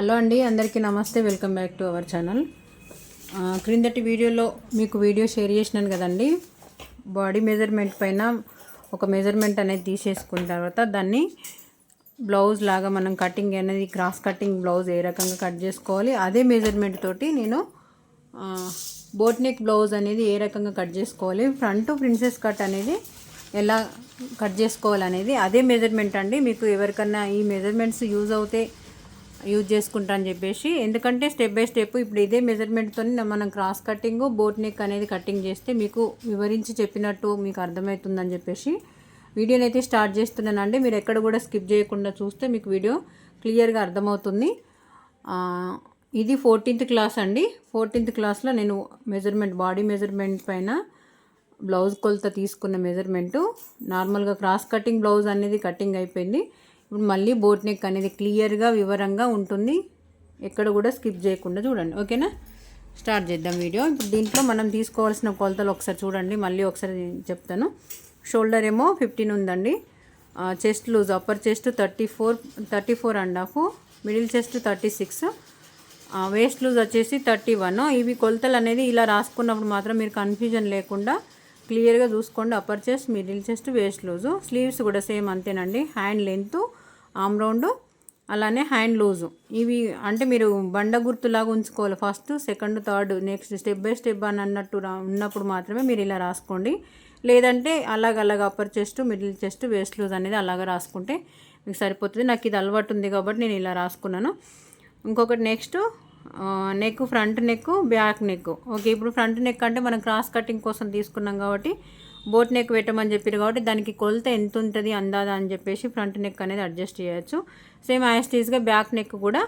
Hello అండి అందరికీ నమస్తే. Welcome back to our channel. క్రిందటి వీడియోలో మీకు వీడియో షేర్ చేసినాను కదండి. బాడీ మెజర్మెంట్ పైన ఒక మెజర్మెంట్ అనేది తీసేసుకున్న తర్వాత దాన్ని బ్లౌజ్ లాగా మనం కటింగ్ అనేది క్రాస్ కటింగ్ బ్లౌజ్ ఏ రకంగా కట్ చేసుకోవాలి అదే మెజర్మెంట్ తోటి నేను బోట్ నెక్ బ్లౌజ్ అనేది ఏ రకంగా కట్ చేసుకోవాలి ఫ్రంట్ ప్రిన్సెస్ కట్ అనేది ఎలా కట్ చేసుకోవాలనేది అదే మెజర్మెంట్ అండి. మీకు ఎవరికన్నా ఈ మెజర్మెంట్స్ యూజ్ అవుతే యూజ్ చేసుకుంటా అని చెప్పేసి. ఎందుకంటే స్టెప్ బై స్టెప్ ఇప్పుడు ఇదే మెజర్మెంట్తో మనం క్రాస్ కటింగ్ బోట్ నెక్ అనేది కటింగ్ చేస్తే మీకు వివరించి చెప్పినట్టు మీకు అర్థమవుతుందని చెప్పేసి వీడియోని అయితే స్టార్ట్ చేస్తున్నానండి. మీరు ఎక్కడ కూడా స్కిప్ చేయకుండా చూస్తే మీకు వీడియో క్లియర్గా అర్థమవుతుంది. ఇది ఫోర్టీన్త్ క్లాస్ అండి. ఫోర్టీన్త్ క్లాస్లో నేను మెజర్మెంట్ బాడీ మెజర్మెంట్ పైన బ్లౌజ్ కొలత తీసుకున్న మెజర్మెంటు నార్మల్గా క్రాస్ కటింగ్ బ్లౌజ్ అనేది కటింగ్ అయిపోయింది. ఇప్పుడు మళ్ళీ బోట్ నెక్ అనేది క్లియర్గా వివరంగా ఉంటుంది. ఎక్కడ కూడా స్కిప్ చేయకుండా చూడండి. ఓకేనా? స్టార్ట్ చేద్దాం వీడియో. ఇప్పుడు దీంట్లో మనం తీసుకోవాల్సిన కొలతలు ఒకసారి చూడండి. మళ్ళీ ఒకసారి చెప్తాను. షోల్డర్ ఏమో ఫిఫ్టీన్ ఉందండి. Chest loose upper chest thirty four thirty four and half middle chest thirty six. Waist loose వచ్చేసి థర్టీ వన్. ఇవి కొలతలు అనేది ఇలా రాసుకున్నప్పుడు మాత్రం మీరు కన్ఫ్యూజన్ లేకుండా క్లియర్గా చూసుకోండి. Upper chest middle chest waist loose. Sleeves కూడా సేమ్ అంతేనండి. హ్యాండ్ లెంత్ ఆమ్ రౌండ్ అలానే హ్యాండ్ లూజు. ఇవి అంటే మీరు బండ గుర్తులాగా ఉంచుకోవాలి. First second third next step by step అని అన్నట్టు రా- ఉన్నప్పుడు మాత్రమే మీరు ఇలా రాసుకోండి. లేదంటే అలాగ అలాగ upper chest middle chest waist loose అనేది అలాగ రాసుకుంటే మీకు సరిపోతుంది. నాకు ఇది అలవాటు ఉంది కాబట్టి నేను ఇలా రాసుకున్నాను. ఇంకొకటి next neck front neck back neck okay ఇప్పుడు ఫ్రంట్ నెక్ అంటే మనం క్రాస్ కటింగ్ కోసం తీసుకున్నాం కాబట్టి బోట్ నెక్ పెట్టమని చెప్పారు కాబట్టి దానికి కొలత ఎంత ఉంటుంది అందాదా అని చెప్పేసి ఫ్రంట్ నెక్ అనేది అడ్జస్ట్ చేయొచ్చు. సేమ్ యాస్టీస్గా బ్యాక్ నెక్ కూడా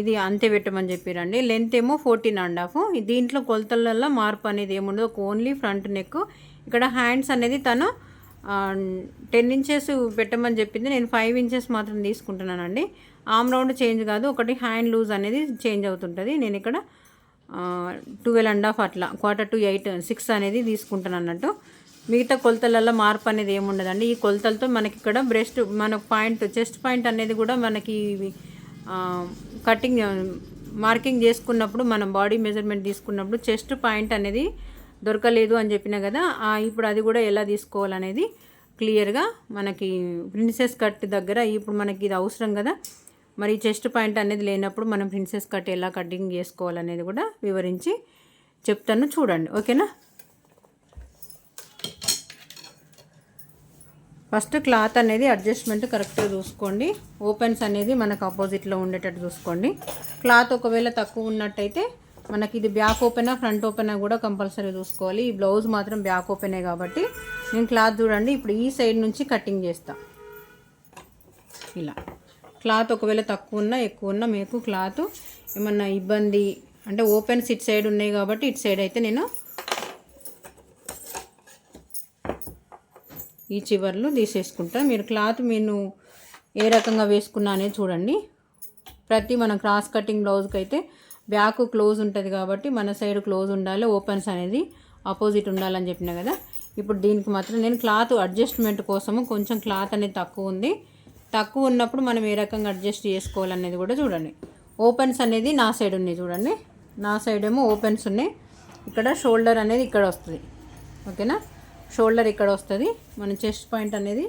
ఇది అంతే పెట్టమని చెప్పారండి. లెంత్ ఏమో ఫోర్టీన్ అండ్ హాఫ్ దీంట్లో కొలతలలో మార్పు అనేది ఏముండదు. ఓన్లీ ఫ్రంట్ నెక్ ఇక్కడ హ్యాండ్స్ అనేది తను టెన్ ఇంచెస్ పెట్టమని చెప్పింది. నేను ఫైవ్ ఇంచెస్ మాత్రం తీసుకుంటున్నానండి. ఆమ్ రౌండ్ చేంజ్ కాదు. ఒకటి హ్యాండ్ లూజ్ అనేది చేంజ్ అవుతుంటుంది. నేను ఇక్కడ ట్వెల్వ్ అండ్ హాఫ్ అట్లా క్వార్టర్ టు ఎయిట్ సిక్స్ అనేది తీసుకుంటాను అన్నట్టు. మిగతా కొలతలలో మార్పు అనేది ఏముండదండి. ఈ కొలతలతో మనకి ఇక్కడ బ్రెస్ట్ మన పాయింట్ చెస్ట్ పాయింట్ అనేది కూడా మనకి కటింగ్ మార్కింగ్ చేసుకున్నప్పుడు మనం బాడీ మెజర్మెంట్ తీసుకున్నప్పుడు చెస్ట్ పాయింట్ అనేది దొరకలేదు అని చెప్పిన కదా ఇప్పుడు అది కూడా ఎలా తీసుకోవాలనేది క్లియర్గా మనకి ప్రిన్సెస్ కట్ దగ్గర ఇప్పుడు మనకి ఇది అవసరం కదా. మరి చెస్ట్ పాయింట్ అనేది లేనప్పుడు మనం ప్రిన్సెస్ కట్ ఎలా కటింగ్ చేసుకోవాలనేది కూడా వివరించి చెప్తాను చూడండి. ఓకేనా? ఫస్ట్ క్లాత్ అనేది అడ్జస్ట్మెంట్ కరెక్ట్గా చూసుకోండి. ఓపెన్స్ అనేది మనకు ఆపోజిట్లో ఉండేటట్టు చూసుకోండి. క్లాత్ ఒకవేళ తక్కువ ఉన్నట్టయితే మనకి ఇది బ్యాక్ ఓపెనా ఫ్రంట్ ఓపెనా కూడా కంపల్సరీ చూసుకోవాలి. ఈ బ్లౌజ్ మాత్రం బ్యాక్ ఓపెనే కాబట్టి నేను క్లాత్ చూడండి. ఇప్పుడు ఈ సైడ్ నుంచి కటింగ్ చేస్తా. ఇలా. క్లాత్ ఒకవేళ తక్కువ ఉన్నా ఎక్కువ ఉన్నా మీకు క్లాత్ ఏమన్నా ఇబ్బంది అంటే ఓపెన్స్ ఇటు సైడ్ ఉన్నాయి కాబట్టి ఇటు సైడ్ అయితే నేను ఈ చివర్లు తీసేసుకుంటా. మీరు క్లాత్ నేను ఏ రకంగా వేసుకున్నా అనేది చూడండి. ప్రతి మన క్రాస్ కటింగ్ బ్లౌజ్కి అయితే బ్యాక్ క్లోజ్ ఉంటుంది కాబట్టి మన సైడ్ క్లోజ్ ఉండాలి ఓపెన్స్ అనేది ఆపోజిట్ ఉండాలని చెప్పిన కదా. ఇప్పుడు దీనికి మాత్రం నేను క్లాత్ అడ్జస్ట్మెంట్ కోసము కొంచెం క్లాత్ అనేది తక్కువ ఉంది. తక్కువ ఉన్నప్పుడు మనం ఏ రకంగా అడ్జస్ట్ చేసుకోవాలనేది కూడా చూడండి. ఓపెన్స్ అనేది నా సైడ్ ఉన్నాయి చూడండి. నా సైడ్ ఏమో ఓపెన్స్ ఉన్నాయి. ఇక్కడ షోల్డర్ అనేది ఇక్కడ వస్తుంది. ఓకేనా? షోల్డర్ ఇక్కడ వస్తుంది. మన చెస్ట్ పాయింట్ అనేది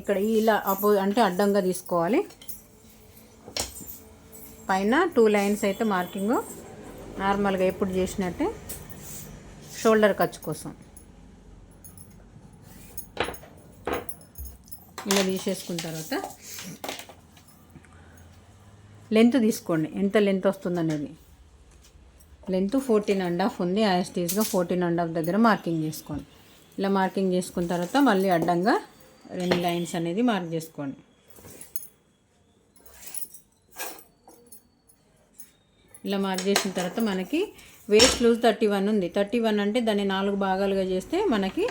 ఇక్కడ ఇలా అపో అంటే అడ్డంగా తీసుకోవాలి. పైన టూ లైన్స్ అయితే మార్కింగ్ నార్మల్గా ఎప్పుడు చేసినట్టే షోల్డర్ ఖర్చు కోసం. ఇలా తీసేసుకున్న తర్వాత లెంత్ తీసుకోండి. ఎంత లెంత్ వస్తుంది అనేది. లెంత్ ఫోర్టీన్ అండ్ హాఫ్ ఉంది. యాస్టీస్గా ఫోర్టీన్ అండ్ హాఫ్ దగ్గర మార్కింగ్ చేసుకోండి. ఇలా మార్కింగ్ చేసుకున్న తర్వాత మళ్ళీ అడ్డంగా రెండు లైన్స్ అనేది మార్క్ చేసుకోండి. ఇలా మార్క్ చేసిన తర్వాత మనకి వేస్ట్ లూజ్ థర్టీ వన్ ఉంది. థర్టీ వన్ అంటే దాన్ని నాలుగు భాగాలుగా చేస్తే మనకి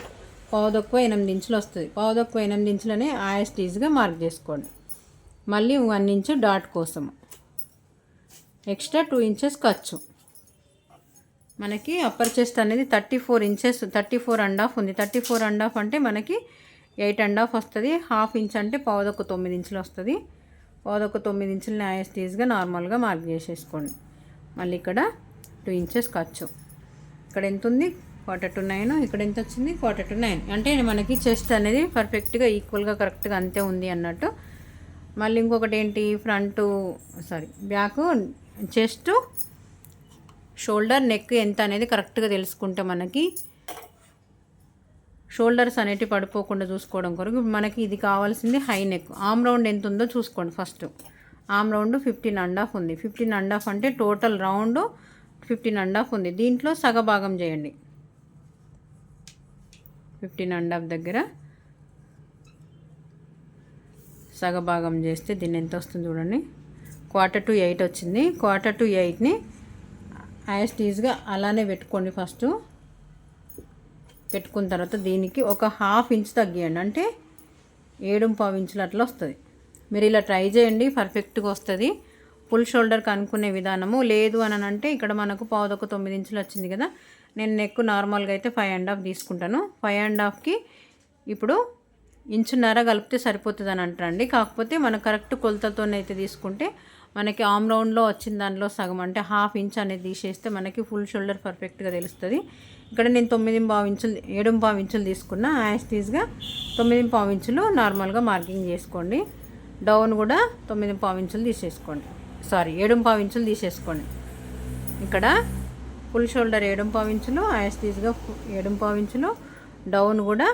పావుదొక్కువ ఎనిమిది ఇంచులు వస్తుంది. పావుదొక్కువ ఎనిమిది ఇంచులనే ఆయాస్టీజ్గా మార్క్ చేసుకోండి. మళ్ళీ వన్ ఇంచు డాట్ కోసం. ఎక్స్ట్రా టూ ఇంచెస్ ఖర్చు. మనకి అప్పర్ చెస్ట్ అనేది thirty four inches thirty four and half ఉంది. థర్టీ ఫోర్ అండ్ హాఫ్ అంటే మనకి ఎయిట్ అండ్ హాఫ్ వస్తుంది. హాఫ్ ఇంచ్ అంటే పావుదొక్క తొమ్మిది ఇంచులు వస్తుంది. పాదొక తొమ్మిది ఇంచులని ఐఎస్టీస్గా నార్మల్గా మార్క్ చేసేసుకోండి. మళ్ళీ ఇక్కడ టూ ఇంచెస్ ఖర్చు. ఇక్కడ ఎంత ఉంది? క్వార్టర్ టు నైన్ ఇక్కడ ఎంత వచ్చింది? క్వార్టర్ టు నైన్ అంటే మనకి చెస్ట్ అనేది పర్ఫెక్ట్గా ఈక్వల్గా కరెక్ట్గా అంతే ఉంది అన్నట్టు. మళ్ళీ ఇంకొకటి ఏంటి? Front sorry back chest shoulder neck ఎంత అనేది కరెక్ట్గా తెలుసుకుంటే మనకి షోల్డర్స్ అనేటివి పడిపోకుండా చూసుకోవడం కొరకు మనకి ఇది కావాల్సింది హై నెక్. ఆమ్ రౌండ్ ఎంత ఉందో చూసుకోండి first. Arm round fifteen and half ఉంది. ఫిఫ్టీన్ అండ్ హాఫ్ అంటే total round fifteen and half ఉంది. దీంట్లో సగభాగం చేయండి. ఫిఫ్టీన్ అండ్ హాఫ్ దగ్గర సగభాగం చేస్తే దీన్ని ఎంత వస్తుంది చూడండి? క్వార్టర్ టు ఎయిట్ వచ్చింది. క్వార్టర్ టు ఎయిట్ని యాస్టీజ్గా అలానే పెట్టుకోండి ఫస్ట్. పెట్టుకున్న తర్వాత దీనికి ఒక హాఫ్ ఇంచ్ తగ్గియండి. అంటే ఏడు పావు ఇంచులు అట్లా వస్తుంది. మీరు ఇలా ట్రై చేయండి పర్ఫెక్ట్గా వస్తుంది. ఫుల్ షోల్డర్ కనుక్కునే విధానము లేదు అని అంటే ఇక్కడ మనకు పావుదొక తొమ్మిది ఇంచులు వచ్చింది కదా నేను నెక్ నార్మల్గా అయితే ఫైవ్ అండ్ హాఫ్ తీసుకుంటాను. ఫైవ్ అండ్ హాఫ్కి ఇప్పుడు ఇంచున్నర కలిపితే సరిపోతుంది అని అంటారండి. కాకపోతే మనం కరెక్ట్ కొలతతోనైతే తీసుకుంటే మనకి ఆమ్ రౌండ్లో వచ్చిన దానిలో సగం అంటే హాఫ్ ఇంచ్ అనేది తీసేస్తే మనకి ఫుల్ షోల్డర్ పర్ఫెక్ట్గా తెలుస్తుంది. ఇక్కడ నేను తొమ్మిది పావు ఇంచులు ఏడు పావు ఇంచులు తీసుకున్న యాస్టీస్గా తొమ్మిది పావు ఇంచులు నార్మల్గా మార్కింగ్ చేసుకోండి. డౌన్ కూడా తొమ్మిది పావు ఇంచులు తీసేసుకోండి. సారీ ఏడు పావు ఇంచులు తీసేసుకోండి. ఇక్కడ ఫుల్ షోల్డర్ ఏడు పావు ఇంచులు యాస్టీస్గా ఏడు పావు ఇంచులు డౌన్ కూడా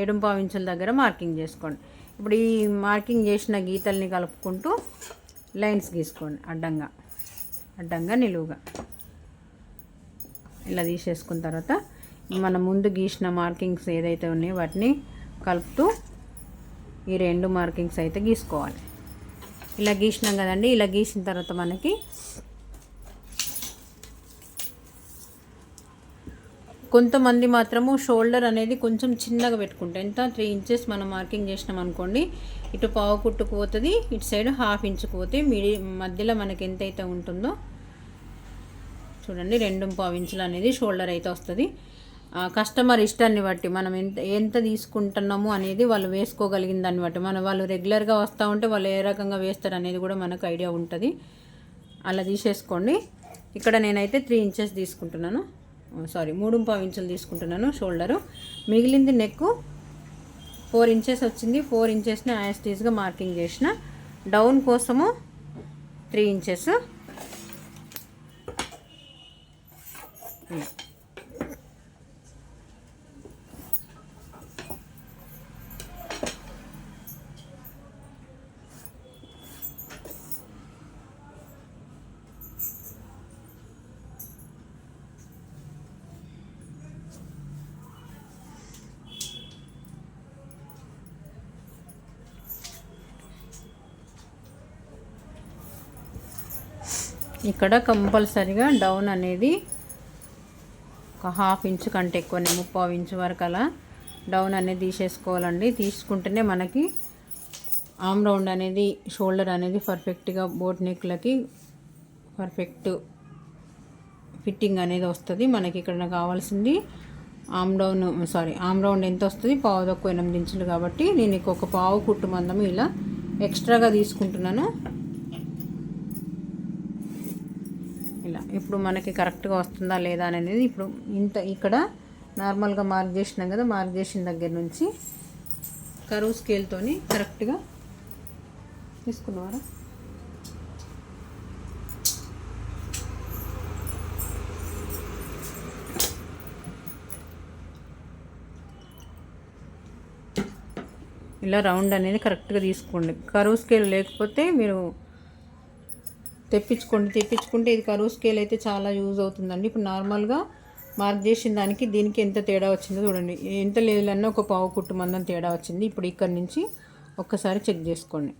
ఏడు పావు ఇంచుల దగ్గర మార్కింగ్ చేసుకోండి. ఇప్పుడు ఈ మార్కింగ్ చేసిన గీతల్ని కలుపుకుంటూ లైన్స్ గీసుకోండి అడ్డంగా. అడ్డంగా నిలువుగా. ఇలా తీసేసుకున్న తర్వాత మన ముందు గీసిన మార్కింగ్స్ ఏదైతే ఉన్నాయో వాటిని కలుపుతూ ఈ రెండు మార్కింగ్స్ అయితే గీసుకోవాలి. ఇలా గీసినాం కదండి ఇలా గీసిన తర్వాత మనకి కొంతమంది మాత్రము షోల్డర్ అనేది కొంచెం చిన్నగా పెట్టుకుంటారు. ఎంత త్రీ ఇంచెస్ మనం మార్కింగ్ చేసినాం అనుకోండి ఇటు పావు కుట్టుకు పోతుంది ఇటు సైడ్ హాఫ్ ఇంచుకు పోతే మిడి మధ్యలో మనకి ఎంతైతే ఉంటుందో చూడండి రెండు పావు ఇంచులు అనేది షోల్డర్ అయితే వస్తుంది. కస్టమర్ ఇష్టాన్ని బట్టి మనం ఎంత ఎంత తీసుకుంటున్నాము అనేది వాళ్ళు వేసుకోగలిగిన దాన్ని బట్టి. మన వాళ్ళు రెగ్యులర్గా వస్తూ ఉంటే వాళ్ళు ఏ రకంగా వేస్తారు అనేది కూడా మనకు ఐడియా ఉంటుంది. అలా తీసేసుకోండి. ఇక్కడ నేనైతే త్రీ ఇంచెస్ తీసుకుంటున్నాను. సారీ మూడు పావు ఇంచులు తీసుకుంటున్నాను షోల్డరు. మిగిలింది నెక్ ఫోర్ ఇంచెస్ వచ్చింది. ఫోర్ ఇంచెస్ని యాస్టీస్గా మార్కింగ్ చేసిన. డౌన్ కోసము త్రీ ఇంచెస్. ఇక్కడ కంపల్సరిగా డౌన్ అనేది ఒక హాఫ్ ఇంచు కంటే ఎక్కువనే ముప్పావు ఇంచు వరకు అలా డౌన్ అనేది తీసేసుకోవాలండి. తీసుకుంటేనే మనకి ఆమ్ రౌండ్ అనేది షోల్డర్ అనేది పర్ఫెక్ట్గా బోట్ నెక్లకి పర్ఫెక్ట్ ఫిట్టింగ్ అనేది వస్తుంది. మనకి ఇక్కడ కావాల్సింది arm down sorry arm round ఎంత వస్తుంది? పావు తక్కువ ఎనిమిది ఇంచులు కాబట్టి నేను ఒక పావు కుట్టు మందం ఇలా ఎక్స్ట్రాగా తీసుకుంటున్నాను ఇలా ఇప్పుడు మనకి కరెక్ట్గా వస్తుందా లేదా అనేది ఇప్పుడు ఇంత ఇక్కడ నార్మల్గా మార్క్ చేసినాం కదా మార్క్ చేసిన దగ్గర నుంచి కరువు స్కేల్తోని కరెక్ట్గా తీసుకున్నారా? ఇలా రౌండ్ అనేది కరెక్ట్గా తీసుకోండి. కరువు స్కేల్ లేకపోతే మీరు తెప్పించుకోండి తెప్పించుకుంటే ఇది కరువు స్కేల్ అయితే చాలా యూజ్ అవుతుందండి. ఇప్పుడు నార్మల్గా మార్క్ చేసిన దానికి దీనికి ఎంత తేడా వచ్చిందో చూడండి. ఎంత లేదులన్నా ఒక పావు కుట్టు మందం తేడా వచ్చింది. ఇప్పుడు ఇక్కడ నుంచి ఒక్కసారి చెక్ చేసుకోండి.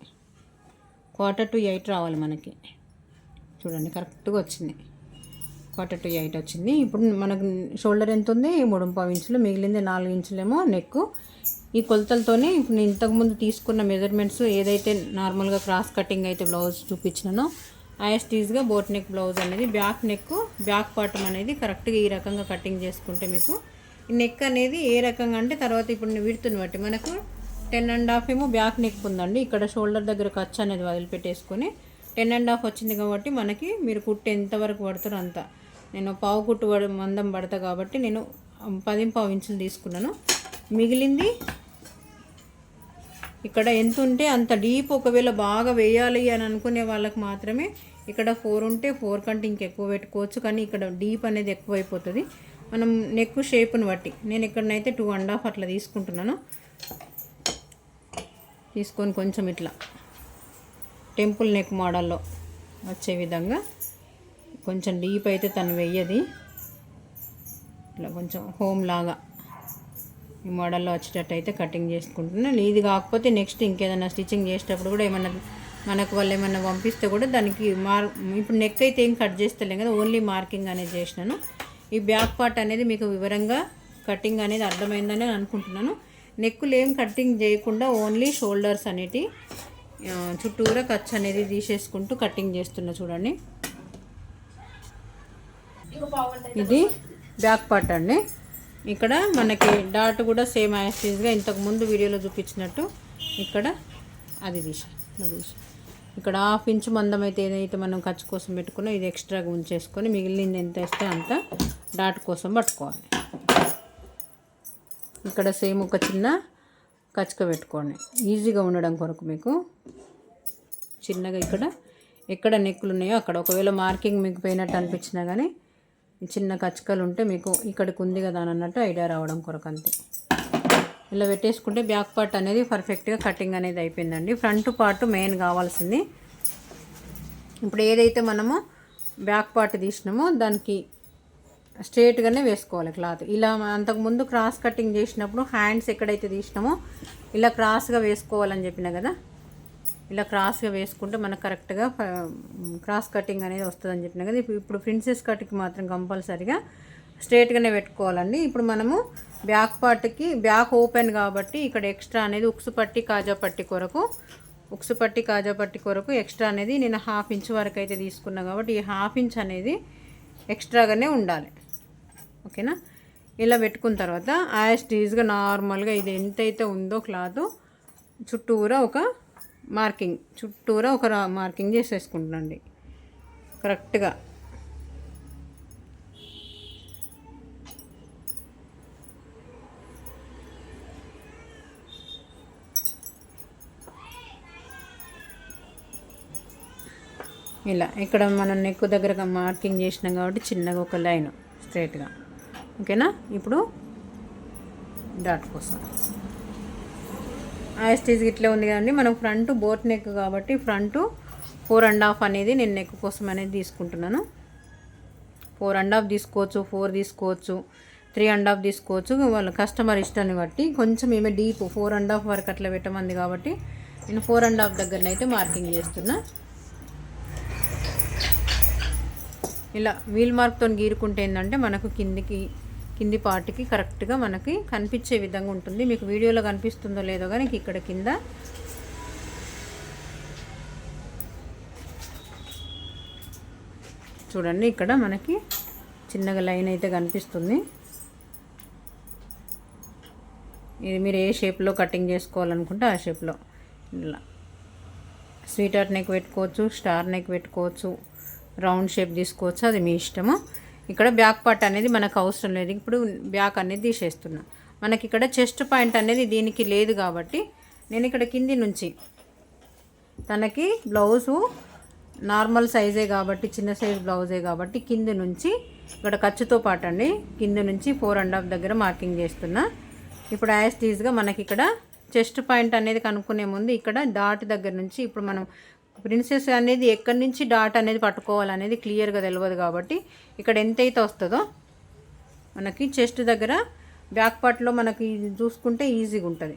క్వార్టర్ టు ఎయిట్ రావాలి మనకి. చూడండి కరెక్ట్గా వచ్చింది. క్వార్టర్ టు ఎయిట్ వచ్చింది. ఇప్పుడు మనకు షోల్డర్ ఎంత ఉంది? మూడు పావు ఇంచులు. మిగిలింది నాలుగు ఇంచులేమో నెక్ ఈ కొలతలతోనే ఇప్పుడు నేను ఇంతకుముందు తీసుకున్న మెజర్మెంట్స్ ఏదైతే నార్మల్గా క్రాస్ కటింగ్ అయితే బ్లౌజ్ చూపించినానో ఐఎస్టీస్గా బోట్ నెక్ బ్లౌజ్ అనేది బ్యాక్ నెక్ బ్యాక్ పార్టమ్ అనేది కరెక్ట్గా ఈ రకంగా కటింగ్ చేసుకుంటే మీకు. నెక్ అనేది ఏ రకంగా అంటే తర్వాత ఇప్పుడు విడుతుని బట్టి మనకు టెన్ అండ్ హాఫ్ ఏమో బ్యాక్ నెక్ ఉందండి. ఇక్కడ షోల్డర్ దగ్గర ఖర్చు అనేది వదిలిపెట్టేసుకొని టెన్ అండ్ హాఫ్ వచ్చింది కాబట్టి మనకి మీరు కుట్టు ఎంతవరకు పడుతున్నారు అంత. నేను పావు కుట్టు మందం పడతా కాబట్టి నేను పదింపావు ఇంచులు తీసుకున్నాను. మిగిలింది ఇక్కడ ఎంత ఉంటే అంత డీప్. ఒకవేళ బాగా వేయాలి అని అనుకునే వాళ్ళకి మాత్రమే ఇక్కడ ఫోర్ ఉంటే ఫోర్ కంటే ఇంకెక్కువ పెట్టుకోవచ్చు కానీ ఇక్కడ డీప్ అనేది ఎక్కువ అయిపోతుంది మనం నెక్ షేప్ని బట్టి. నేను ఇక్కడనైతే టూ అండ్ హాఫ్ అట్లా తీసుకుంటున్నాను తీసుకొని కొంచెం ఇట్లా టెంపుల్ నెక్ మోడల్లో వచ్చే విధంగా కొంచెం డీప్ అయితే తను వెయ్యది. ఇట్లా కొంచెం హోమ్ లాగా ఈ మోడల్లో వచ్చేటట్టు అయితే కటింగ్ చేసుకుంటున్నాను ఇది కాకపోతే నెక్స్ట్ ఇంకేదైనా స్టిచ్చింగ్ చేసేటప్పుడు కూడా ఏమన్నా మనకు వాళ్ళు ఏమన్నా పంపిస్తే కూడా దానికి మార్ ఇప్పుడు నెక్ అయితే ఏం కట్ చేస్తలేం కదా ఓన్లీ మార్కింగ్ అనేది చేసినాను. ఈ బ్యాక్ పార్ట్ అనేది మీకు వివరంగా కటింగ్ అనేది అర్థమైందని అనుకుంటున్నాను. నెక్కులు ఏం కటింగ్ చేయకుండా ఓన్లీ షోల్డర్స్ అనేటి చుట్టూరా ఖర్చు అనేది తీసేసుకుంటూ కటింగ్ చేస్తున్నా చూడండి. ఇది బ్యాక్ పార్ట్ అండి. ఇక్కడ మనకి డాట్ కూడా సేమ్ యాస్టీజ్గా ఇంతకు ముందు వీడియోలో చూపించినట్టు ఇక్కడ అది తీసా తీసా. ఇక్కడ హాఫ్ ఇంచ్ మందం అయితే ఏదైతే మనం ఖర్చు కోసం పెట్టుకున్నా ఇది ఎక్స్ట్రాగా ఉంచేసుకొని మిగిలింది ఎంత వేస్తే అంత డాట్ కోసం పట్టుకోవాలి. ఇక్కడ సేమ్ ఒక చిన్న కచ్చక పెట్టుకోండి. ఈజీగా ఉండడం కొరకు మీకు చిన్నగా ఇక్కడ ఎక్కడ నెక్కులు ఉన్నాయో అక్కడ. ఒకవేళ మార్కింగ్ మీకు పోయినట్టు అనిపించినా కానీ చిన్న కచ్చకలు ఉంటే మీకు ఇక్కడికి ఉంది కదా అని అన్నట్టు ఐడియా రావడం కొరకు అంతే. ఇలా పెట్టేసుకుంటే బ్యాక్ పార్ట్ అనేది పర్ఫెక్ట్గా కటింగ్ అనేది అయిపోయిందండి. ఫ్రంట్ పార్ట్ మెయిన్ కావాల్సింది. ఇప్పుడు ఏదైతే మనము బ్యాక్ పార్ట్ తీసినామో దానికి స్ట్రేట్గానే వేసుకోవాలి క్లాత్ ఇలా అంతకుముందు క్రాస్ కటింగ్ చేసినప్పుడు హ్యాండ్స్ ఎక్కడైతే తీసినామో ఇలా క్రాస్గా వేసుకోవాలని చెప్పిన కదా? ఇలా క్రాస్గా వేసుకుంటే మనకు కరెక్ట్గా క్రాస్ కటింగ్ అనేది వస్తుందని చెప్పిన కదా? ఇప్పుడు ఇప్పుడు ప్రిన్సెస్ కట్కి మాత్రం కంపల్సరీగా స్ట్రేట్గానే పెట్టుకోవాలండి. ఇప్పుడు మనము బ్యాక్ పార్ట్కి బ్యాక్ ఓపెన్ కాబట్టి ఇక్కడ ఎక్స్ట్రా అనేది ఉక్సు పట్టి కాజా పట్టి కొరకు ఉక్సు పట్టి కాజా పట్టి కొరకు ఎక్స్ట్రా అనేది నేను హాఫ్ ఇంచ్ వరకు అయితే తీసుకున్నా కాబట్టి ఈ హాఫ్ ఇంచ్ అనేది ఎక్స్ట్రాగానే ఉండాలి. ఓకేనా? ఇలా పెట్టుకున్న తర్వాత యాజ్ టీజ్గా నార్మల్గా ఇది ఎంతైతే ఉందో క్లాత్ చుట్టూరా ఒక మార్కింగ్ చుట్టూరా ఒక రా- మార్కింగ్ చేసేసుకుంటున్నాండి కరెక్ట్గా. ఇలా ఇక్కడ మనం నెక్ దగ్గర మార్కింగ్ చేసినాం కాబట్టి చిన్నగా ఒక లైన్ స్ట్రైట్గా ఓకేనా? ఇప్పుడు డాట్ కోసం. ఆ స్టేజ్ ఇట్లా ఉంది కదండి. మనం ఫ్రంట్ బోట్ నెక్ కాబట్టి ఫ్రంట్ ఫోర్ అండ్ హాఫ్ అనేది నేను నెక్ కోసం అనేది తీసుకుంటున్నాను. ఫోర్ అండ్ హాఫ్ తీసుకోవచ్చు ఫోర్ తీసుకోవచ్చు త్రీ అండ్ హాఫ్ తీసుకోవచ్చు. వాళ్ళ కస్టమర్ ఇష్టాన్ని బట్టి కొంచెం ఏమే డీప్ ఫోర్ అండ్ హాఫ్ వరకు అట్లా పెట్టమంది కాబట్టి నేను ఫోర్ అండ్ హాఫ్ దగ్గరనైతే మార్కింగ్ చేస్తున్నా. ఇలా వీల్ మార్క్తో గీరుకుంటే ఏంటంటే మనకు కిందికి కింది పార్ట్కి కరెక్ట్గా మనకి కనిపించే విధంగా ఉంటుంది. మీకు వీడియోలో కనిపిస్తుందో లేదో కానీ ఇక్కడ కింద చూడండి ఇక్కడ మనకి చిన్నగా లైన్ అయితే కనిపిస్తుంది. ఇది మీరు ఏ షేప్లో కటింగ్ చేసుకోవాలనుకుంటే ఆ షేప్లో ఇలా. స్వీటర్ నెక్ పెట్టుకోవచ్చు స్టార్ నెక్ పెట్టుకోవచ్చు. రౌండ్ షేప్ తీసుకోవచ్చు అది మీ ఇష్టము. ఇక్కడ బ్యాక్ పార్ట్ అనేది మనకు అవసరం లేదు. ఇప్పుడు బ్యాక్ అనేది తీసేస్తున్నా. మనకి ఇక్కడ చెస్ట్ పాయింట్ అనేది దీనికి లేదు కాబట్టి నేను ఇక్కడ కింది నుంచి తనకి బ్లౌజు నార్మల్ సైజే కాబట్టి చిన్న సైజ్ బ్లౌజే కాబట్టి కింద నుంచి ఇక్కడ ఖర్చుతో పాటు అండి కింద నుంచి ఫోర్ అండ్ హాఫ్ దగ్గర మార్కింగ్ చేస్తున్నా. ఇప్పుడు యాజ్ టీజ్గా మనకి ఇక్కడ చెస్ట్ పాయింట్ అనేది కనుక్కునే ముందు ఇక్కడ డాట్ దగ్గర నుంచి ఇప్పుడు మనం ప్రిన్సెస్ అనేది ఎక్కడి నుంచి డాట్ అనేది పట్టుకోవాలనేది క్లియర్గా తెలియదు కాబట్టి ఇక్కడ ఎంతైతే వస్తుందో మనకి చెస్ట్ దగ్గర బ్యాక్ పార్ట్లో మనకి చూసుకుంటే ఈజీగా ఉంటుంది.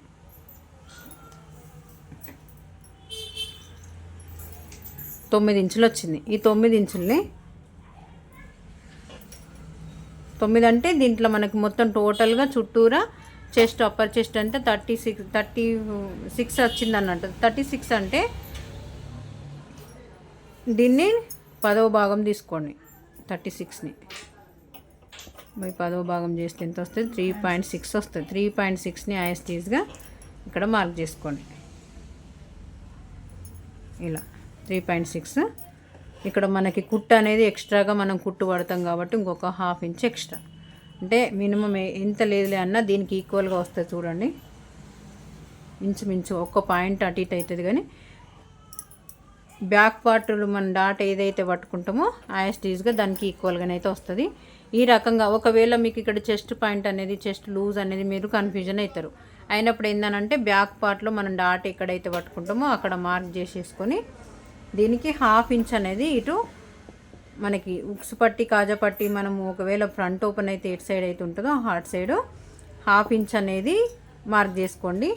తొమ్మిది ఇంచులు వచ్చింది. ఈ తొమ్మిది ఇంచుల్ని తొమ్మిది అంటే దీంట్లో మనకి మొత్తం టోటల్గా చుట్టూరా చెస్ట్ అప్పర్ చెస్ట్ అంటే థర్టీ సిక్స్ థర్టీ సిక్స్ వచ్చింది అన్నట్టు థర్టీ సిక్స్ అంటే దీన్ని పదవ భాగం తీసుకోండి. థర్టీ సిక్స్ని. బై పదవ భాగం చేస్తే ఎంత వస్తుంది? త్రీ పాయింట్ సిక్స్ వస్తుంది. త్రీ పాయింట్ సిక్స్ని ఐఎస్టీస్గా ఇక్కడ మార్క్ చేసుకోండి. ఇలా త్రీ పాయింట్ సిక్స్. ఇక్కడ మనకి కుట్టు అనేది ఎక్స్ట్రాగా మనం కుట్టు పడతాం కాబట్టి ఇంకొక హాఫ్ ఇంచ్ ఎక్స్ట్రా. అంటే మినిమం ఎంత లేదులే అన్నా దీనికి ఈక్వల్గా వస్తుంది చూడండి. ఇంచుమించు ఒక్క పాయింట్ అటు ఇటు అవుతుంది కానీ బ్యాక్ పార్ట్ మన డాట్ ఏదైతే పట్టుకుంటామో యాస్టీజ్గా దానికి ఈక్వల్గానే అయితే వస్తుంది. ఈ రకంగా ఒకవేళ మీకు ఇక్కడ చెస్ట్ పాయింట్ అనేది చెస్ట్ లూజ్ అనేది మీరు కన్ఫ్యూజన్ అవుతారు అయినప్పుడు ఏంటంటే బ్యాక్ పార్ట్లో మనం డాట్ ఎక్కడైతే పట్టుకుంటామో అక్కడ మార్క్ చేసేసుకొని దీనికి హాఫ్ ఇంచ్ అనేది ఇటు మనకి ఉక్స్ పట్టి కాజా పట్టి మనము ఒకవేళ ఫ్రంట్ ఓపెన్ అయితే ఎటు సైడ్ అయితే ఉంటుందో హార్ట్ సైడ్ హాఫ్ ఇంచ్ అనేది మార్క్ చేసుకోండి.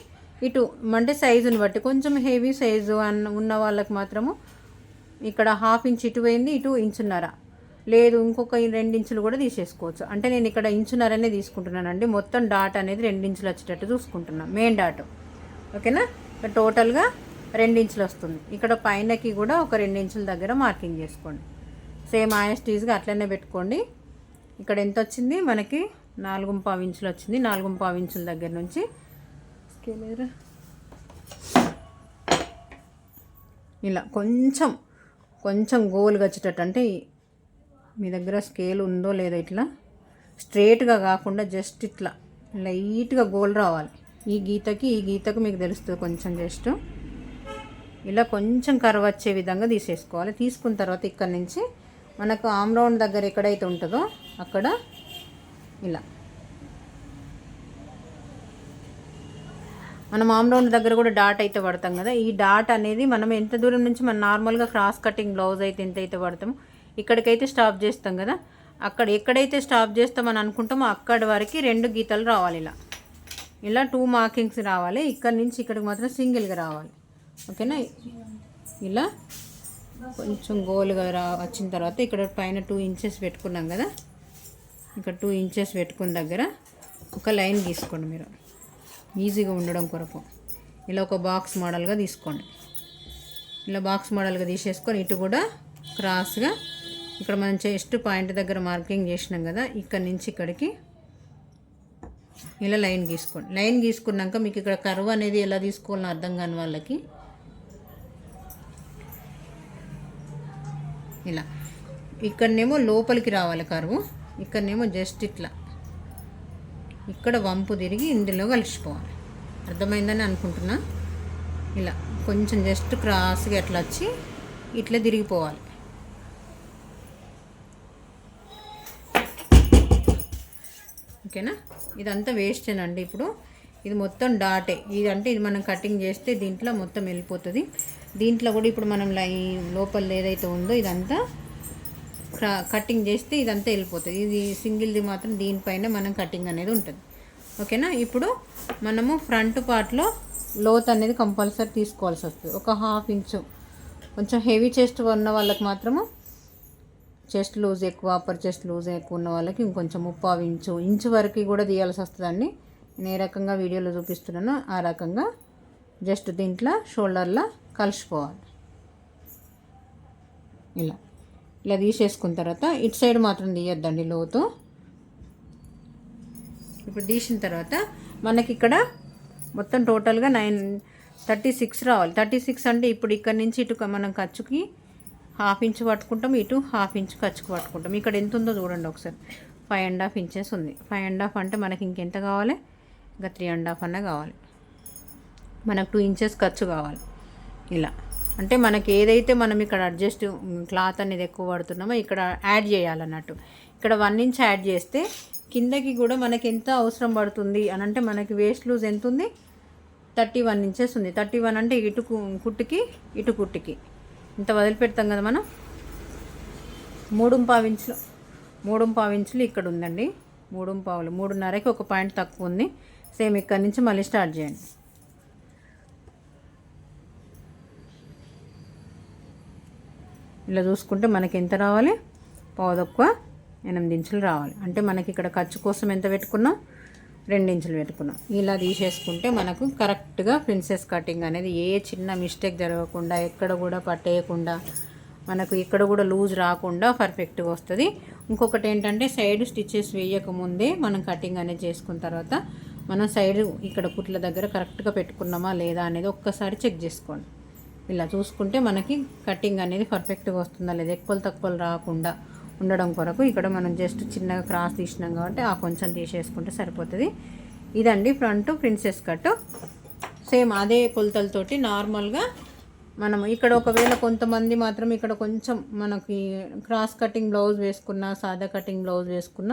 ఇటు అంటే సైజుని బట్టి కొంచెం హెవీ సైజు అన్న ఉన్న వాళ్ళకి మాత్రము ఇక్కడ హాఫ్ ఇంచ్ ఇటు పోయింది ఇటు ఇంచున్నర. లేదు ఇంకొక రెండు ఇంచులు కూడా తీసేసుకోవచ్చు. అంటే నేను ఇక్కడ ఇంచున్నరనే తీసుకుంటున్నానండి. మొత్తం డాట్ అనేది రెండు ఇంచులు వచ్చేటట్టు చూసుకుంటున్నాను మెయిన్ డాట్. ఓకేనా? టోటల్గా రెండు ఇంచులు వస్తుంది. ఇక్కడ పైనకి కూడా ఒక రెండు ఇంచుల దగ్గర మార్కింగ్ చేసుకోండి. సేమ్ ఆయస్టీజ్గా అట్లనే పెట్టుకోండి. ఇక్కడ ఎంత వచ్చింది? మనకి నాలుగు పావు ఇంచులు వచ్చింది. నాలుగు పావు ఇంచుల దగ్గర నుంచి స్కేల్ ఇలా కొంచెం కొంచెం గోలుగా వచ్చేటట్టు అంటే మీ దగ్గర స్కేల్ ఉందో లేదో ఇట్లా స్ట్రేట్గా కాకుండా జస్ట్ ఇట్లా లైట్గా గోల్ రావాలి. ఈ గీతకి ఈ గీతకు మీకు తెలుస్తుంది కొంచెం జస్ట్. ఇలా కొంచెం కర్వ్ వచ్చే విధంగా తీసేసుకోవాలి. తీసుకున్న తర్వాత ఇక్కడ నుంచి మనకు ఆమ్రౌండ్ దగ్గర ఎక్కడైతే ఉంటుందో అక్కడ ఇలా. మనం ఆమ్ రౌండ్ దగ్గర కూడా డాట్ అయితే పడతాం కదా. ఈ డాట్ అనేది మనం ఎంత దూరం నుంచి మనం నార్మల్గా క్రాస్ కటింగ్ బ్లౌజ్ అయితే ఎంత అయితే పడతామో ఇక్కడికైతే స్టాప్ చేస్తాం కదా. అక్కడ ఎక్కడైతే స్టాప్ చేస్తామని అనుకుంటామో అక్కడి వరకు రెండు గీతలు రావాలి ఇలా. ఇలా టూ మార్కింగ్స్ రావాలి. ఇక్కడ నుంచి ఇక్కడికి మాత్రం సింగిల్గా రావాలి. ఓకేనా? ఇలా కొంచెం గోల్గా రా వచ్చిన తర్వాత ఇక్కడ పైన టూ ఇంచెస్ పెట్టుకున్నాం కదా. ఇక్కడ టూ ఇంచెస్ పెట్టుకున్న దగ్గర ఒక లైన్ గీసుకోండి మీరు. ఈజీగా ఉండడం కొరకు. ఇలా ఒక బాక్స్ మోడల్గా తీసుకోండి. ఇలా బాక్స్ మోడల్గా తీసేసుకొని ఇటు కూడా క్రాస్గా ఇక్కడ మనం చెస్ట్ పాయింట్ దగ్గర మార్కింగ్ చేసినాం కదా ఇక్కడ నుంచి ఇక్కడికి ఇలా లైన్ గీసుకోండి. లైన్ గీసుకున్నాక మీకు ఇక్కడ కర్వ్ అనేది ఎలా తీసుకోవాలని అర్థం కాని వాళ్ళకి ఇలా. ఇక్కడనేమో లోపలికి రావాలి కరువు ఇక్కడనేమో జస్ట్ ఇట్లా. ఇక్కడ వంపు తిరిగి ఇందులో కలిసిపోవాలి. అర్థమైందని అనుకుంటున్నా? ఇలా కొంచెం జస్ట్ క్రాస్గా ఎట్లా వచ్చి ఇట్లా తిరిగిపోవాలి. ఓకేనా? ఇదంతా వేస్టేనండి ఇప్పుడు. ఇది మొత్తం డాటే. ఇది అంటే ఇది మనం కటింగ్ చేస్తే దీంట్లో మొత్తం వెళ్ళిపోతుంది. దీంట్లో కూడా ఇప్పుడు మనం లై లోపల ఏదైతే ఉందో ఇదంతా కటింగ్ చేస్తే ఇదంతా వెళ్ళిపోతుంది. ఇది సింగిల్ది మాత్రం దీనిపైన మనం కటింగ్ అనేది ఉంటుంది. ఓకేనా? ఇప్పుడు మనము ఫ్రంట్ పార్ట్లో లోత్ అనేది కంపల్సరీ తీసుకోవాల్సి వస్తుంది. ఒక హాఫ్ ఇంచు. కొంచెం హెవీ చెస్ట్ ఉన్న వాళ్ళకి మాత్రము చెస్ట్ లూజ్ ఎక్కువ అప్పర్ చెస్ట్ లూజ్ ఎక్కువ ఉన్న వాళ్ళకి ఇంకొంచెం ముప్పావు ఇంచు ఇంచు వరకు కూడా తీయాల్సి వస్తుందండి. నేను ఏ రకంగా వీడియోలో చూపిస్తున్నానో ఆ రకంగా జస్ట్ దీంట్లో షోల్డర్లో కలిసిపోవాలి ఇలా. ఇలా తీసేసుకున్న తర్వాత ఇటు సైడ్ మాత్రం తీయొద్దండి లోతు. ఇప్పుడు తీసిన తర్వాత మనకి ఇక్కడ మొత్తం టోటల్గా నైన్ థర్టీ సిక్స్ రావాలి. థర్టీ సిక్స్ అంటే ఇప్పుడు ఇక్కడ నుంచి ఇటు మనం ఖర్చుకి హాఫ్ ఇంచ్ పట్టుకుంటాం ఇటు హాఫ్ ఇంచ్ ఖర్చుకు పట్టుకుంటాం. ఇక్కడ ఎంత ఉందో చూడండి ఒకసారి. ఫైవ్ అండ్ హాఫ్ ఇంచెస్ ఉంది. ఫైవ్ అండ్ హాఫ్ అంటే మనకి ఇంకెంత కావాలి? ఇంకా త్రీ అండ్ హాఫ్ అన్న కావాలి. మనకు టూ ఇంచెస్ ఖర్చు కావాలి. ఇలా. అంటే మనకి ఏదైతే మనం ఇక్కడ అడ్జస్ట్ క్లాత్ అనేది ఎక్కువ పడుతున్నామో ఇక్కడ యాడ్ చేయాలన్నట్టు. ఇక్కడ వన్ ఇంచ్ యాడ్ చేస్తే కిందకి కూడా మనకి ఎంత అవసరం పడుతుంది అని అంటే మనకి వేస్ట్ లూజ్ ఎంత ఉంది? థర్టీ వన్ ఇంచెస్ ఉంది. థర్టీ వన్ అంటే ఇటు కు- కుట్టుకి ఇటు కుట్టుకి. ఇంత వదిలిపెడతాం కదా మనం? మూడు పావు ఇంచులు. మూడు పావు ఇంచులు ఇక్కడ ఉందండి. మూడు పావులు మూడున్నరకి ఒక పాయింట్ తక్కువ ఉంది. సేమ్ ఇక్కడ నుంచి మళ్ళీ స్టార్ట్ చేయండి. ఇలా చూసుకుంటే మనకి ఎంత రావాలి? పావుదక్కువ ఎనిమిది ఇంచులు రావాలి. అంటే మనకి ఇక్కడ ఖర్చు కోసం ఎంత పెట్టుకున్నాం? రెండు ఇంచులు పెట్టుకున్నాం. ఇలా తీసేసుకుంటే మనకు కరెక్ట్గా ప్రిన్సెస్ కటింగ్ అనేది ఏ చిన్న మిస్టేక్ జరగకుండా ఎక్కడ కూడా పట్టేయకుండా మనకు ఇక్కడ కూడా లూజ్ రాకుండా పర్ఫెక్ట్గా వస్తుంది. ఇంకొకటి ఏంటంటే సైడ్ స్టిచ్చెస్ వేయకముందే మనం కటింగ్ అనేది చేసుకున్న తర్వాత మనం సైడ్ ఇక్కడ కుట్ల దగ్గర కరెక్ట్గా పెట్టుకున్నామా లేదా అనేది ఒక్కసారి చెక్ చేసుకోండి. ఇలా చూసుకుంటే మనకి కటింగ్ అనేది పర్ఫెక్ట్గా వస్తుందా లేదా? ఎక్కువలు తక్కువలు రాకుండా ఉండడం కొరకు ఇక్కడ మనం జస్ట్ చిన్నగా క్రాస్ తీసినాం కాబట్టి ఆ కొంచెం తీసేసుకుంటే సరిపోతుంది. ఇదండి ఫ్రంట్ ప్రిన్సెస్ కట్ సేమ్ అదే కొలతలతోటి నార్మల్గా మనం ఇక్కడ ఒకవేళ కొంతమంది మాత్రం ఇక్కడ కొంచెం మనకి క్రాస్ కటింగ్ బ్లౌజ్ వేసుకున్న సాదా కటింగ్ బ్లౌజ్ వేసుకున్న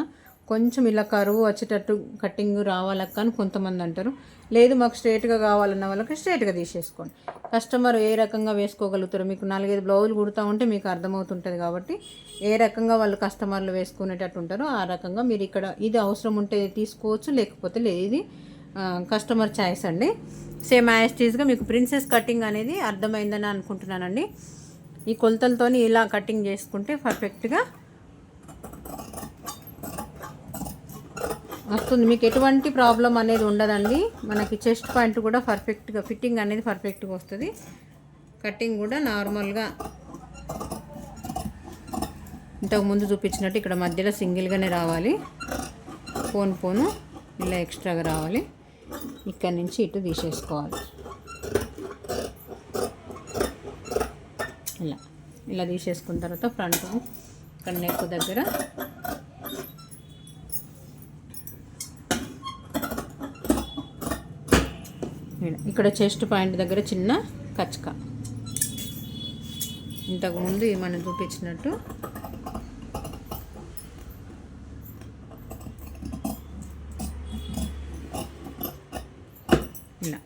కొంచెం ఇలా కరువు వచ్చేటట్టు కటింగ్ రావాలక్క అని కొంతమంది అంటారు. లేదు మాకు స్ట్రైట్గా కావాలన్న వాళ్ళకి స్ట్రైట్గా తీసేసుకోండి. కస్టమర్ ఏ రకంగా వేసుకోగలుగుతారు మీకు నాలుగైదు బ్లౌజులు కుడతా ఉంటే మీకు అర్థమవుతుంటుంది కాబట్టి ఏ రకంగా వాళ్ళు కస్టమర్లు వేసుకునేటట్టు ఉంటారో ఆ రకంగా మీరు ఇక్కడ ఇది అవసరం ఉంటే తీసుకోవచ్చు లేకపోతే లేదు. ఇది కస్టమర్ చాయిస్ అండి. సేమ్ యాస్టీస్గా మీకు ప్రిన్సెస్ కటింగ్ అనేది అర్థమైందని అనుకుంటున్నానండి. ఈ కొలతలతోని ఇలా కటింగ్ చేసుకుంటే పర్ఫెక్ట్గా వస్తుంది. మీకు ఎటువంటి ప్రాబ్లం అనేది ఉండదండి. మనకి చెస్ట్ పాయింట్ కూడా పర్ఫెక్ట్గా ఫిట్టింగ్ అనేది పర్ఫెక్ట్గా వస్తుంది. కటింగ్ కూడా నార్మల్గా ఇంతకు ముందు చూపించినట్టు ఇక్కడ మధ్యలో సింగిల్గానే రావాలి. ఫోన్ ఫోను ఇలా ఎక్స్ట్రాగా రావాలి. ఇక్కడ నుంచి ఇటు తీసేసుకోవాలి. ఇలా. ఇలా తీసేసుకున్న తర్వాత ఫ్రంట్ ఇక్కడ నెక్ దగ్గర ఇక్కడ చెస్ట్ పాయింట్ దగ్గర చిన్న కచ్చక ఇంతకుముందు మనం చూపించినట్టు? ఇలా.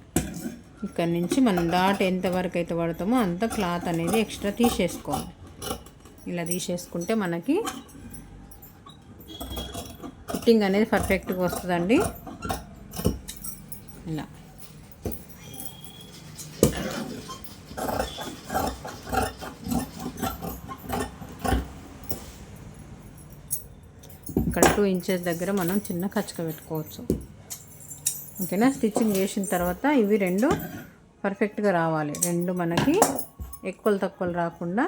ఇక్కడ నుంచి మనం డాట్ ఎంతవరకు అయితే పడతామో అంత క్లాత్ అనేది ఎక్స్ట్రా తీసేసుకోవాలి. ఇలా తీసేసుకుంటే మనకి ఫిట్టింగ్ అనేది పర్ఫెక్ట్గా వస్తుందండి. ఇలా. ఇక్కడ టూ ఇంచెస్ దగ్గర మనం చిన్న కచ్చక పెట్టుకోవచ్చు. ఓకేనా? స్టిచ్చింగ్ చేసిన తర్వాత ఇవి రెండు పర్ఫెక్ట్గా రావాలి. రెండు మనకి ఎక్కువలు తక్కువలు రాకుండా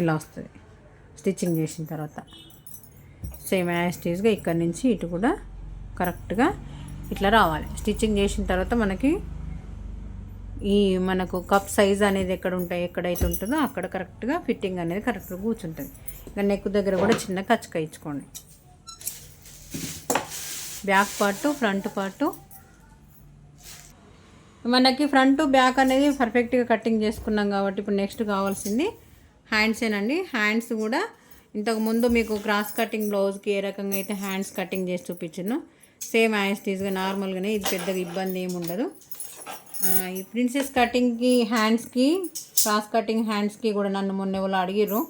ఇలా వస్తుంది. స్టిచ్చింగ్ చేసిన తర్వాత. సేమ్ యాస్టీస్గా ఇక్కడ నుంచి ఇటు కూడా కరెక్ట్గా ఇట్లా రావాలి. స్టిచ్చింగ్ చేసిన తర్వాత మనకి ఈ మనకు కప్ సైజ్ అనేది ఎక్కడ ఉంటాయి ఎక్కడైతే ఉంటుందో అక్కడ కరెక్ట్గా ఫిట్టింగ్ అనేది కరెక్ట్గా కూర్చుంటుంది. ఇంకా నెక్ దగ్గర కూడా చిన్న కచ్చక ఇచ్చుకోండి బ్యాక్ పార్టు ఫ్రంట్ పార్టు మనకి ఫ్రంట్ బ్యాక్ అనేది పర్ఫెక్ట్గా కటింగ్ చేసుకున్నాం కాబట్టి ఇప్పుడు నెక్స్ట్ కావాల్సింది హ్యాండ్సేనండి హ్యాండ్స్ కూడా ఇంతకు ముందు మీకు క్రాస్ కటింగ్ బ్లౌజ్కి ఏ రకంగా అయితే హ్యాండ్స్ కటింగ్ చేసి చూపించాను సేమ్ యాస్టీస్గా నార్మల్గానే ఇది పెద్దగా ఇబ్బంది ఏమి ఉండదు. ఈ ప్రిన్సెస్ కటింగ్కి హ్యాండ్స్కి క్రాస్ కటింగ్ హ్యాండ్స్కి కూడా నన్ను మొన్న ఎవరు అడిగిర్రు.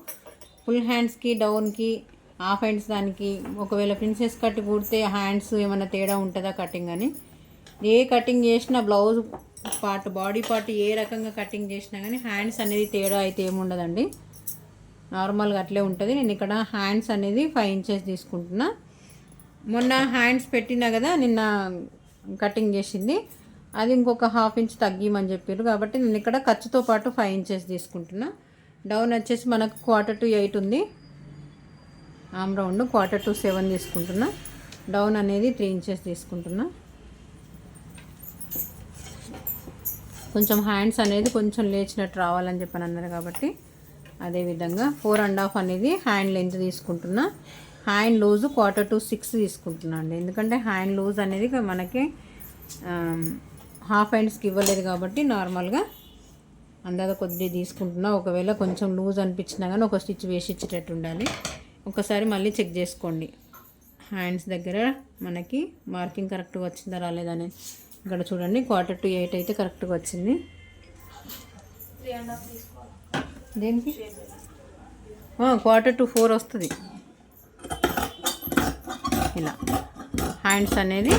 ఫుల్ హ్యాండ్స్కి డౌన్కి హాఫ్ హ్యాండ్స్ దానికి ఒకవేళ ప్రిన్సెస్ కట్ కుడితే హ్యాండ్స్ ఏమైనా తేడా ఉంటుందా కటింగ్ అని? ఏ కటింగ్ చేసినా బ్లౌజ్ పార్ట్ బాడీ పార్ట్ ఏ రకంగా కటింగ్ చేసినా కానీ హ్యాండ్స్ అనేది తేడా అయితే ఏముండదండి నార్మల్గా అట్లే ఉంటుంది. నేను ఇక్కడ హ్యాండ్స్ అనేది ఫైవ్ ఇంచెస్ తీసుకుంటున్నా. మొన్న హ్యాండ్స్ పెట్టినా కదా నిన్న కటింగ్ చేసింది. అది ఇంకొక హాఫ్ ఇంచ్ తగ్గిమని చెప్పారు కాబట్టి నేను ఇక్కడ ఖర్చుతో పాటు ఫైవ్ ఇంచెస్ తీసుకుంటున్నా. డౌన్ వచ్చేసి మనకు క్వార్టర్ టు ఎయిట్ ఉంది. Arm round quarter to seven తీసుకుంటున్నా. డౌన్ అనేది త్రీ ఇంచెస్ తీసుకుంటున్నా. కొంచెం హ్యాండ్స్ అనేది కొంచెం లేచినట్టు రావాలని చెప్పని అన్నారు కాబట్టి అదేవిధంగా ఫోర్ అండ్ హాఫ్ అనేది హ్యాండ్ లెంత్ తీసుకుంటున్నా. Hand loose quarter to six తీసుకుంటున్నా అండి ఎందుకంటే హ్యాండ్ లూజ్ అనేది మనకి హాఫ్ హ్యాండ్స్కి ఇవ్వలేదు కాబట్టి నార్మల్గా అందాక కొద్దిగా తీసుకుంటున్నా. ఒకవేళ కొంచెం లూజ్ అనిపించినా కానీ ఒక స్టిచ్ వేసి ఇచ్చేటట్టు ఉండాలి. ఒకసారి మళ్ళీ చెక్ చేసుకోండి. హ్యాండ్స్ దగ్గర మనకి మార్కింగ్ కరెక్ట్గా వచ్చిందా రాలేదని ఇక్కడ చూడండి క్వార్టర్ టు ఎయిట్ అయితే కరెక్ట్గా వచ్చింది. దేనికి? క్వార్టర్ టు ఫోర్ వస్తుంది. ఇలా. హ్యాండ్స్ అనేది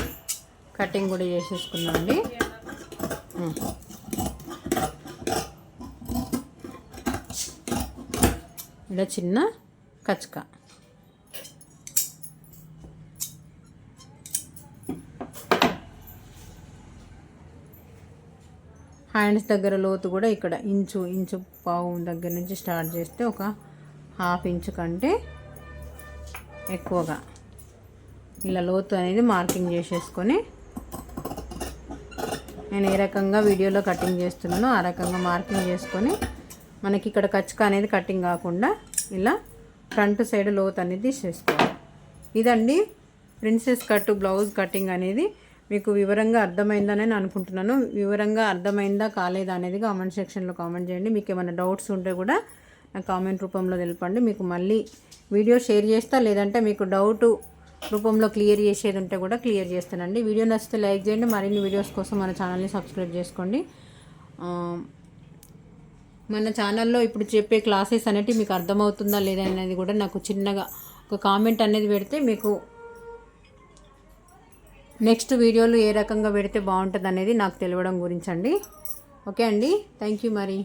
కటింగ్ కూడా చేసేసుకున్నామండి అండి. Hmm. ఇలా చిన్న కచ్చక హ్యాండ్స్ దగ్గర లోతు కూడా ఇక్కడ ఇంచు ఇంచు పావు దగ్గర నుంచి స్టార్ట్ చేస్తే ఒక హాఫ్ ఇంచు కంటే ఎక్కువగా. ఇలా లోతు అనేది మార్కింగ్ చేసేసుకొని నేను ఏ రకంగా వీడియోలో కటింగ్ చేస్తున్నానో ఆ రకంగా మార్కింగ్ చేసుకొని మనకి ఇక్కడ కచ్చక అనేది కటింగ్ కాకుండా ఇలా ఫ్రంట్ సైడ్ లోత్ అనేది తీసేసుకోవాలి ఇదండి ప్రిన్సెస్ కట్ బ్లౌజ్ కటింగ్ అనేది. మీకు వివరంగా అర్థమైందని నేను అనుకుంటున్నాను. వివరంగా అర్థమైందా కాలేదా అనేది కామెంట్ సెక్షన్లో కామెంట్ చేయండి. మీకు ఏమైనా డౌట్స్ ఉంటే కూడా నాకు కామెంట్ రూపంలో తెలపండి. మీకు మళ్ళీ వీడియో షేర్ చేస్తా లేదంటే మీకు డౌట్ రూపంలో క్లియర్ చేసేది ఉంటే కూడా క్లియర్ చేస్తానండి. వీడియో నచ్చితే లైక్ చేయండి. మరిన్ని వీడియోస్ కోసం మన ఛానల్ని సబ్స్క్రైబ్ చేసుకోండి. మన ఛానల్లో ఇప్పుడు చెప్పే క్లాసెస్ అనేవి మీకు అర్థమవుతుందా లేదా అనేది కూడా నాకు చిన్నగా ఒక కామెంట్ అనేది పెడితే మీకు నెక్స్ట్ వీడియోలు ఏ రకంగా పెడితే బాగుంటుంది అనేది నాకు తెలియడం గురించండి. ఓకే అండి. థ్యాంక్ యూ మరి.